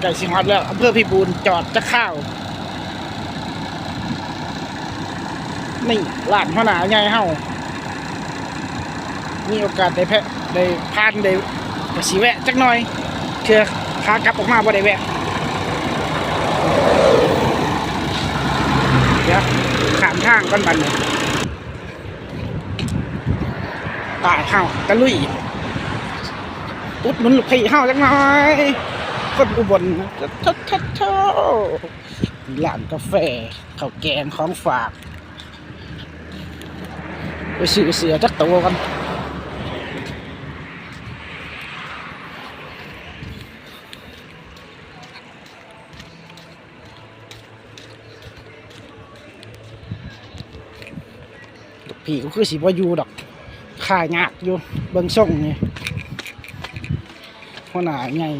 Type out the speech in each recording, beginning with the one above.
ไก่สิฮอดแล้วอำเภอพิบูลจอดจะข้าวนี่ร้านหัวหนาใหญ่เฮามีโอกาสได้แพะได้พานได้ก็สิแวะจักหน่อยเชื่อขากลับออกมาบ่ได้แวะเดี๋ยวขามทางก่อนบันเนี่ยตายเฮาตะลุยอุดหนุนลูกพี่เฮาจักหน่อย คนอุบลทัดทัดทัดทัดร้านกาแฟข้าวแกงของฝาก ไปซื้อเสือจักตัวกันลูกพี่ก็คือสิบ่อยู่ดอกค่ายงากอยู่เบิ่งส่งนี่หัวหน้าใหญ่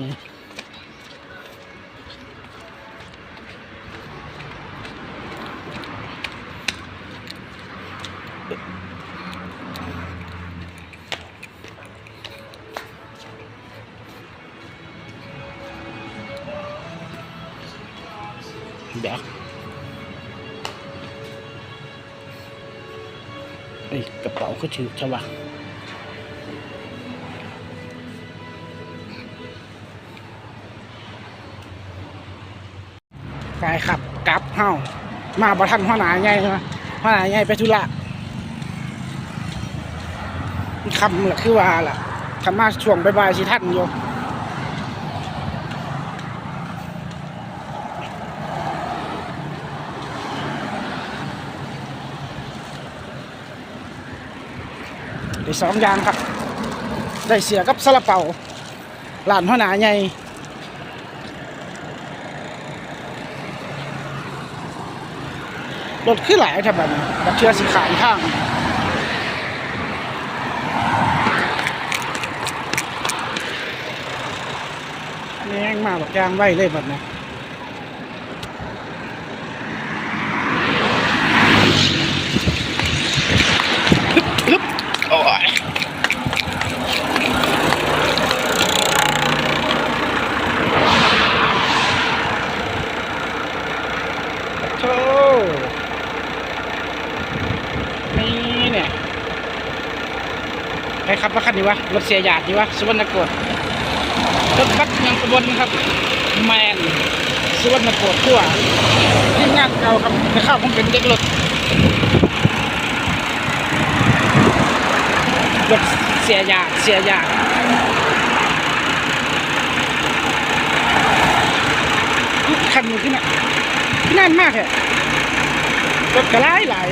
ดี๋ยวเอ้ยกระเป๋าก็ถือใช่ปะไปขับกลับเฮ้ามาบ่ทันหัวหน้าใหญ่มาหัวหน้าใหญ่ไปธุระ คำละคือว่าล่ะคำมาช่วงบ่ายๆสิท่านอยู่ได้สองอย่างครับ ได้เสียกับซาลาเปาหลานหัวหน้าใหญ่รถขึ้นหลายทำแบบนี้บักเชือสีขานข้าง แม่งมาบักยางไว้เลยแบบนี้ฮึบโอ้ยโธ่นี่เนี่ยใครขับมาคันนี้วะ รถเสียหยาดดีวะสุวรรณโกด รถบัสยังกระบวนครับ แมนสุวรรณโกดทั่วทีมงานเก่าครับจะเข้าวผมเป็นเด็กรถรถเสียหยาเสียหยาดคันนี้ขึ้นอะนานมากเลยรถกระไรหลาย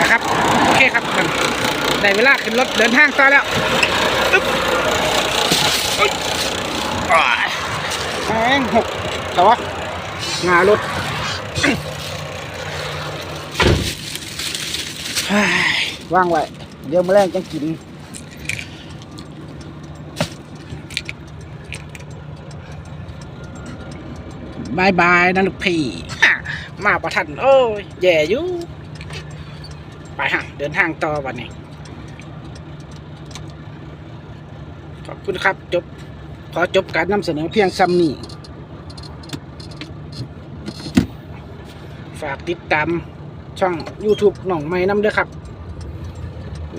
นะครับ โอเคครับท่าน ได้เวลาขึ้นรถเดินทางต่อแล้วแม่งหกแต่ว่างารถเฮ้ยว่างไว้ เดี๋ยวมาแรงจังกินบายบายนะลูกพี่มาประทันโอ้ยแย่อยู่ ไปฮะเดินทางต่อวันนี้ ข อบคุณครับจบ ขอจบการนำเสนอเพียงซ้ำนี้ ฝากติดตามช่อง YouTube หน่องไม้น้ำด้อครับ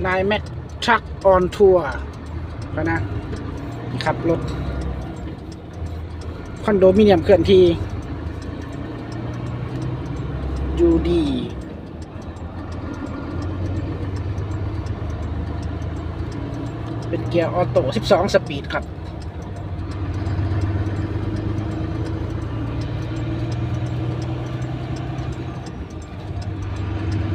นายแม็กทรัคออนทัวร์นะขับรถคอนโดมิเนียมเคลื่อนที่ยูดี เป็น เกียร์ออโต้12 สปีดครับ